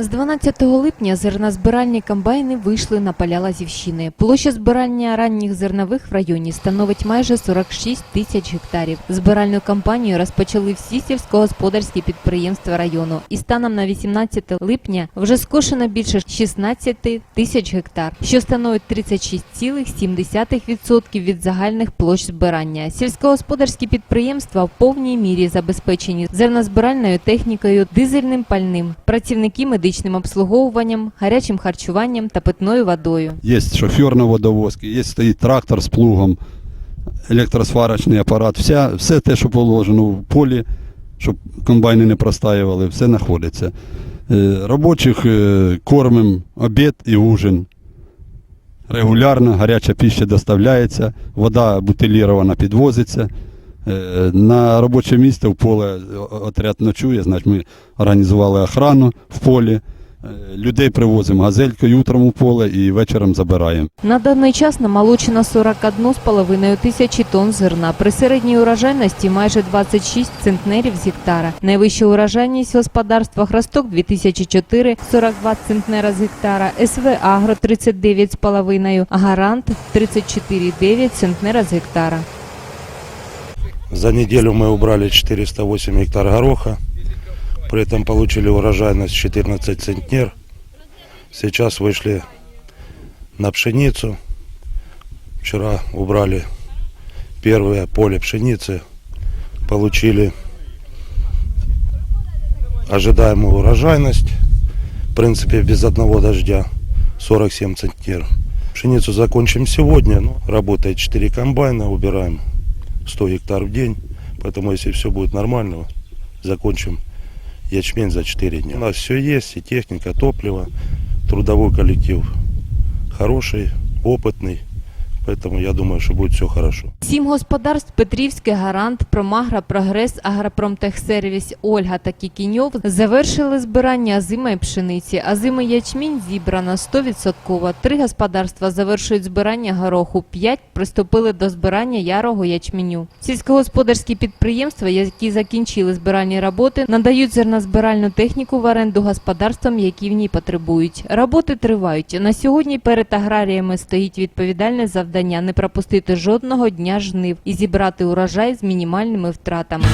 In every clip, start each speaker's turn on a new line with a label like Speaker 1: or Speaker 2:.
Speaker 1: З 12 липня зернозбиральні комбайни вийшли на поля Лазівщини. Площа збирання ранніх зернових в районі становить майже 46 тисяч гектарів. Збиральну кампанію розпочали всі сільськогосподарські підприємства району. І станом на 18 липня вже скошено більше 16 тисяч гектар, що становить 36,7% від загальних площ збирання. Сільськогосподарські підприємства в повній мірі забезпечені зернозбиральною технікою, дизельним пальним, працівники медичним обслуговуванням, гарячим харчуванням та питною водою.
Speaker 2: Є шофер на водовозці, є стоїть трактор з плугом, електросварочний апарат, вся, все те, що положено в полі, щоб комбайни не простаювали, все знаходиться. Е, Робочих е, кормимо обід і ужин. Регулярно гаряча піща доставляється, вода бутилірована підвозиться. Е, На робоче місце в поле отряд ночує, значить ми організували охрану в полі. Е, Людей привозимо газелькою утром у поле і вечором забираємо.
Speaker 1: На даний час намолочено 41,5 тисячі тонн зерна. При середній урожайності майже 26 центнерів з гектара. Найвища урожайність в господарствах Росток 2004 – 42 центнера з гектара, СВ Агро 39,5, Гарант 34,9 центнера з гектара.
Speaker 3: За неделю мы убрали 408 гектар гороха, при этом получили урожайность 14 центнер. Сейчас вышли на пшеницу. Вчера убрали первое поле пшеницы, получили ожидаемую урожайность, в принципе без одного дождя, 47 центнер. Пшеницу закончим сегодня, ну, работает 4 комбайна, убираем 100 гектар в день. Поэтому, если все будет нормально, закончим ячмень за 4 дня. У нас все есть, и техника, топливо, трудовой коллектив хороший, опытный. Поэтому я думаю, что будет все хорошо.
Speaker 1: Сім господарств Петрівське, Гарант, Промагра, Прогрес, Агропромтехсервіс, Ольга та Кікіньов завершили збирання азимої пшениці. Азимий ячмінь зібрано 100%. Три господарства завершують збирання гороху, п'ять приступили до збирання ярого ячменю. Сільськогосподарські підприємства, які закінчили збиральні роботи, надають зернозбиральну техніку в оренду господарствам, які в ній потребують. Роботи тривають. На сьогодні перед аграріями стоїть відповідальне завдання не пропустити жодного дня жнив і зібрати урожай з мінімальними втратами.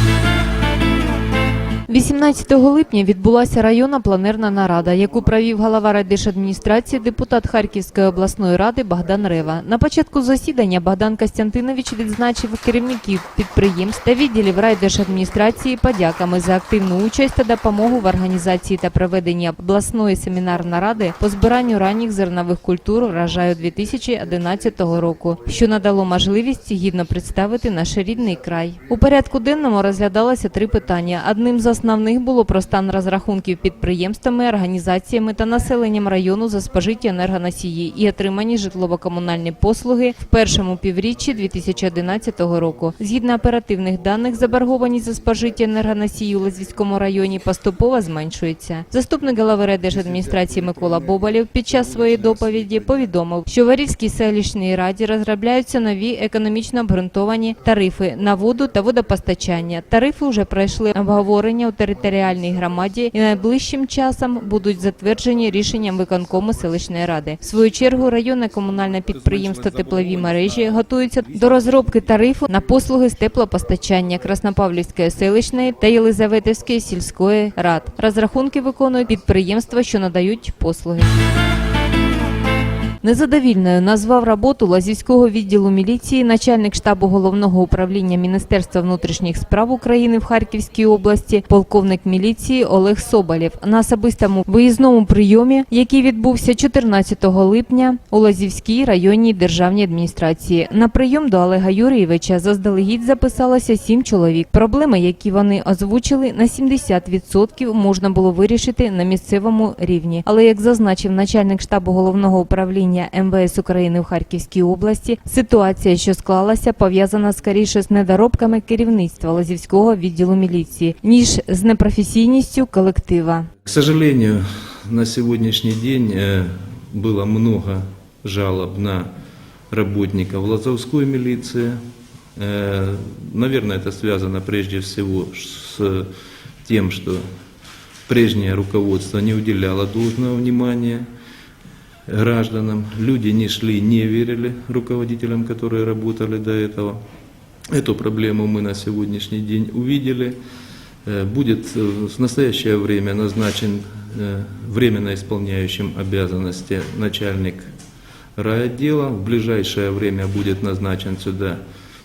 Speaker 1: 18 липня відбулася районна планерна нарада, яку провів голова райдержадміністрації, депутат Харківської обласної ради Богдан Рева. На початку засідання Богдан Костянтинович відзначив керівників підприємств та відділів райдержадміністрації подяками за активну участь та допомогу в організації та проведенні обласної семінар-наради по збиранню ранніх зернових культур врожаю 2011 року, що надало можливість гідно представити наш рідний край. У порядку денному розглядалося три питання. Одним з основних було про стан розрахунків підприємствами, організаціями та населенням району за спожиті енергоносії і отримані житлово-комунальні послуги в першому півріччі 2011 року. Згідно оперативних даних, заборгованість за спожиті енергоносії у Лазвійському районі поступово зменшується. Заступник голови райдержадміністрації Микола Бобалєв під час своєї доповіді повідомив, що в Варільській селищній раді розробляються нові економічно обґрунтовані тарифи на воду та водопостачання. Тарифи вже пройшли обговорення у територіальній громаді і найближчим часом будуть затверджені рішенням виконкому селищної ради. В свою чергу районне комунальне підприємство теплові мережі готується до розробки тарифу на послуги з теплопостачання Краснопавлівської селищної та Єлизаветівської сільської рад. Розрахунки виконують підприємства, що надають послуги. Незадовільною назвав роботу Лазівського відділу міліції начальник штабу головного управління Міністерства внутрішніх справ України в Харківській області, полковник міліції Олег Соболєв на особистому виїзному прийомі, який відбувся 14 липня у Лазівській районній державній адміністрації. На прийом до Олега Юрійовича заздалегідь записалося сім чоловік. Проблеми, які вони озвучили, на 70% можна було вирішити на місцевому рівні. Але як зазначив начальник штабу головного управління МВС України в Харківській області, ситуація, що склалася, пов'язана скоріше з недоробками керівництва Лазівського відділу міліції, ніж з непрофесійністю колектива.
Speaker 4: К сожалению, на сегодняшний день э, было много жалоб на работников Лазовской милиции. Э, Наверное, это связано прежде всего с тем, что прежнее руководство не уделяло должного внимания гражданам. Люди не шли, не верили руководителям, которые работали до этого. Эту проблему мы на сегодняшний день увидели. Э, Будет э, в настоящее время назначен э, временно исполняющим обязанности начальник райотдела. В ближайшее время будет назначен сюда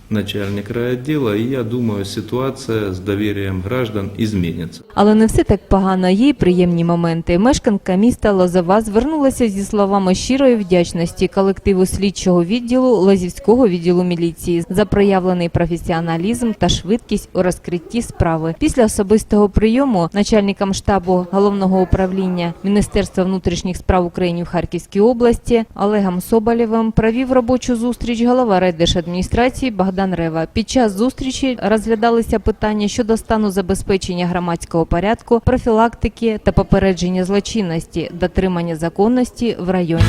Speaker 4: начальник райотдела. И я думаю, ситуация с доверием граждан изменится.
Speaker 1: Але не все так погано, є й приємні моменти. Мешканка міста Лозова звернулася зі словами щирої вдячності колективу слідчого відділу Лозівського відділу міліції за проявлений професіоналізм та швидкість у розкритті справи. Після особистого прийому начальникам штабу головного управління Міністерства внутрішніх справ України в Харківській області Олегом Соболєвим провів робочу зустріч голова райдержадміністрації Богдан Рева. Під час зустрічі розглядалися питання щодо стану забезпечення громадського порядку, профілактики та попередження злочинності, дотримання законності в районі.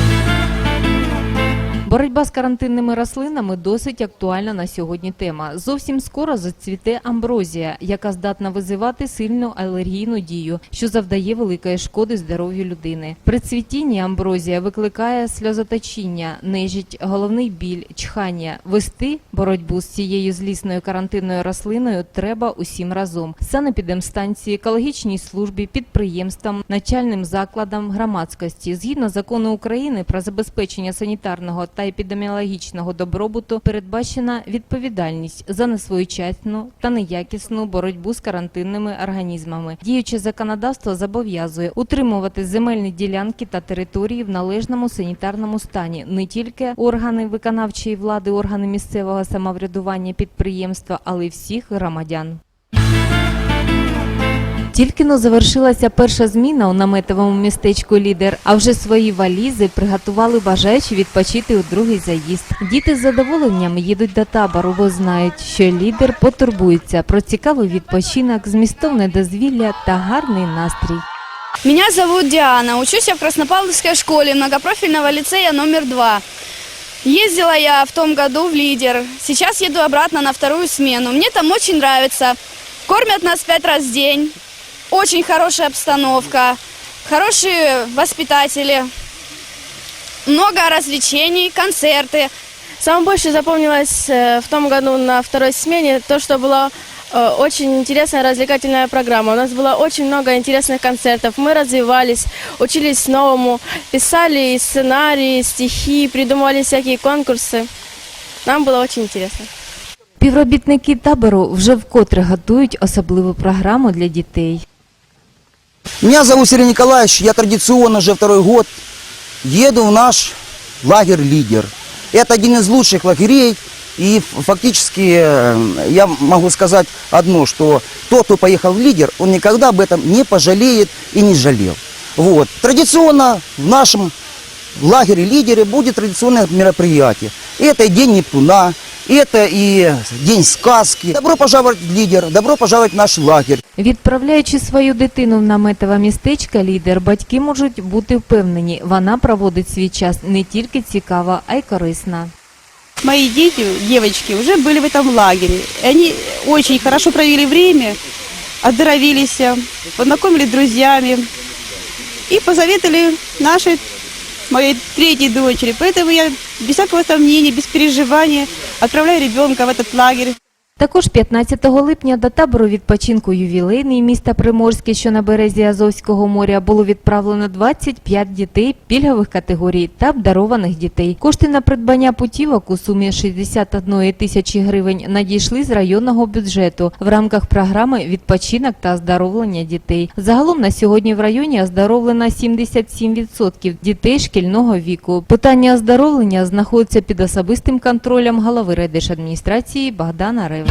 Speaker 1: Боротьба з карантинними рослинами досить актуальна на сьогодні тема. Зовсім скоро зацвіте амброзія, яка здатна визивати сильну алергійну дію, що завдає великої шкоди здоров'ю людини. При цвітінні амброзія викликає сльозоточіння, нежить, головний біль, чхання. Вести боротьбу з цією злісною карантинною рослиною треба усім разом. Санепідемстанції, екологічній службі, підприємствам, начальним закладам громадськості. Згідно закону України про забезпечення санітарного та епідеміологічного добробуту передбачена відповідальність за несвоєчасну та неякісну боротьбу з карантинними організмами. Діюче законодавство зобов'язує утримувати земельні ділянки та території в належному санітарному стані не тільки органи виконавчої влади, органи місцевого самоврядування, підприємства, але й всіх громадян. Тільки но завершилася перша зміна у наметовому містечку Лідер, а вже свої валізи приготували бажаючі відпочити у другий заїзд. Діти з задоволенням їдуть до табору, бо знають, що лідер потурбується про цікавий відпочинок, змістовне дозвілля та гарний настрій.
Speaker 5: Меня зовут Диана, учусь я в Краснопавловской школе многопрофильного лицея номер два. Ездила я в том году в лидер. Сейчас еду обратно на вторую смену. Мне там очень нравится. Кормят нас пять раз в день. Очень хорошая обстановка. Хорошие воспитатели. Много развлечений, концерты.
Speaker 6: Самое больше запомнилось э, в том году на второй смене то, что была э, очень интересная развлекательная программа. У нас было очень много интересных концертов. Мы развивались, учились новому, писали сценарии, стихи, придумывали всякие конкурсы. Нам было очень интересно.
Speaker 1: Півробітники табору вже вкотре готують особливу програму для дітей.
Speaker 7: Меня зовут Сергей Николаевич, я традиционно уже второй год еду в наш лагерь «Лидер». Это один из лучших лагерей, и фактически э, я могу сказать одно, что тот, кто поехал в «Лидер», он никогда об этом не пожалеет и не жалел. Вот. Традиционно в нашем лагере «Лидере» будет традиционное мероприятие. Это День Нептуна, это и День сказки. Добро пожаловать в «Лидер», добро пожаловать в наш лагерь.
Speaker 1: Відправляючи свою дитину в наметове містечко лідер, батьки можуть бути впевнені, вона проводить свій час не тільки цікаво, а й корисно.
Speaker 8: Мои дети, девочки, уже были в этом лагере. И они очень хорошо провели время, оздоровились, познакомились с друзьями и посоветовали нашей, моей третьей дочери. Поэтому я без всякого сомнения, без переживания отправляю ребенка в этот лагерь.
Speaker 1: Також 15 липня до табору відпочинку ювілейний міста Приморське, що на березі Азовського моря, було відправлено 25 дітей пільгових категорій та обдарованих дітей. Кошти на придбання путівок у сумі 61 тисячі гривень надійшли з районного бюджету в рамках програми відпочинок та оздоровлення дітей. Загалом на сьогодні в районі оздоровлено 77% дітей шкільного віку. Питання оздоровлення знаходиться під особистим контролем голови райдержадміністрації Богдана Реви.